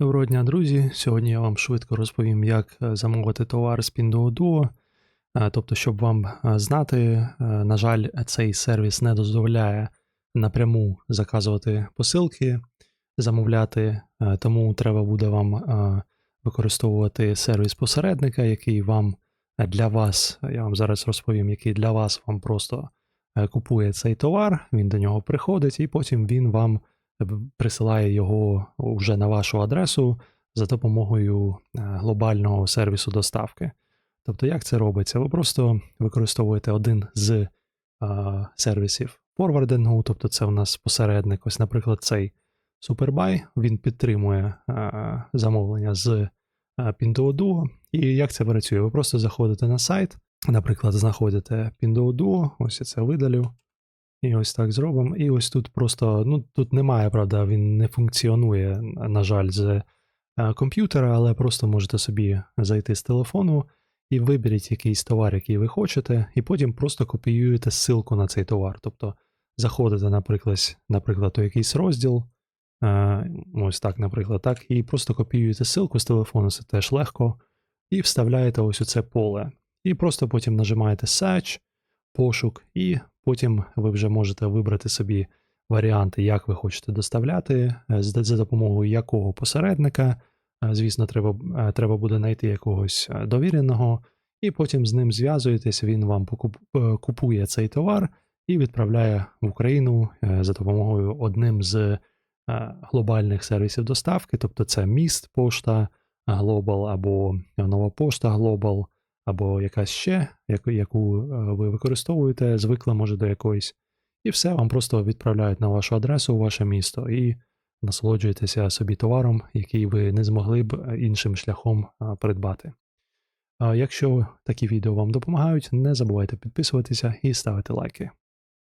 Доброго дня, друзі! Сьогодні я вам швидко розповім, як е, замовити товар з Pinduoduo. Е, Тобто, щоб вам е, знати, на жаль, цей сервіс не дозволяє напряму заказувати посилки, замовляти, тому треба буде вам використовувати сервіс посередника, який вам для вас, я вам зараз розповім, який для вас вам просто купує цей товар, він до нього приходить, і потім він вам присилає його вже на вашу адресу за допомогою е, глобального сервісу доставки. Тобто, як це робиться? Ви просто використовуєте один з е, сервісів форвардингу, тобто це у нас посередник, ось, наприклад, цей Superbuy, він підтримує е, замовлення з Pinduoduo. І як це працює? Ви просто заходите на сайт, наприклад, знаходите Pinduoduo, ось я це видалю. І ось так зробимо. І ось тут просто, ну тут немає, правда, він не функціонує, на жаль, з е, комп'ютера, але просто можете собі зайти з телефону і виберіть якийсь товар, який ви хочете, і потім просто копіюєте ссылку на цей товар. Тобто заходите, наприклад, наприклад, у якийсь розділ, е, ось так, наприклад, так, і просто копіюєте ссылку з телефону, це теж легко, і вставляєте ось у це поле. І просто потім нажимаєте Search, пошук, і потім ви вже можете вибрати собі варіанти, як ви хочете доставляти, е, за допомогою якого посередника. Е, Звісно, треба, е, треба буде знайти якогось довіреного, і потім з ним зв'язуєтесь, він вам купує цей товар і відправляє в Україну за допомогою одним з глобальних сервісів доставки, тобто це міст, пошта Global або нова пошта Global, або якась ще, яку, е, ви використовуєте, звикла може до якоїсь. І все вам просто відправляють на вашу адресу у ваше місто і насолоджуєтеся собі товаром, який ви не змогли б е, іншим шляхом придбати. Якщо такі відео вам допомагають, не забувайте підписуватися і ставити лайки.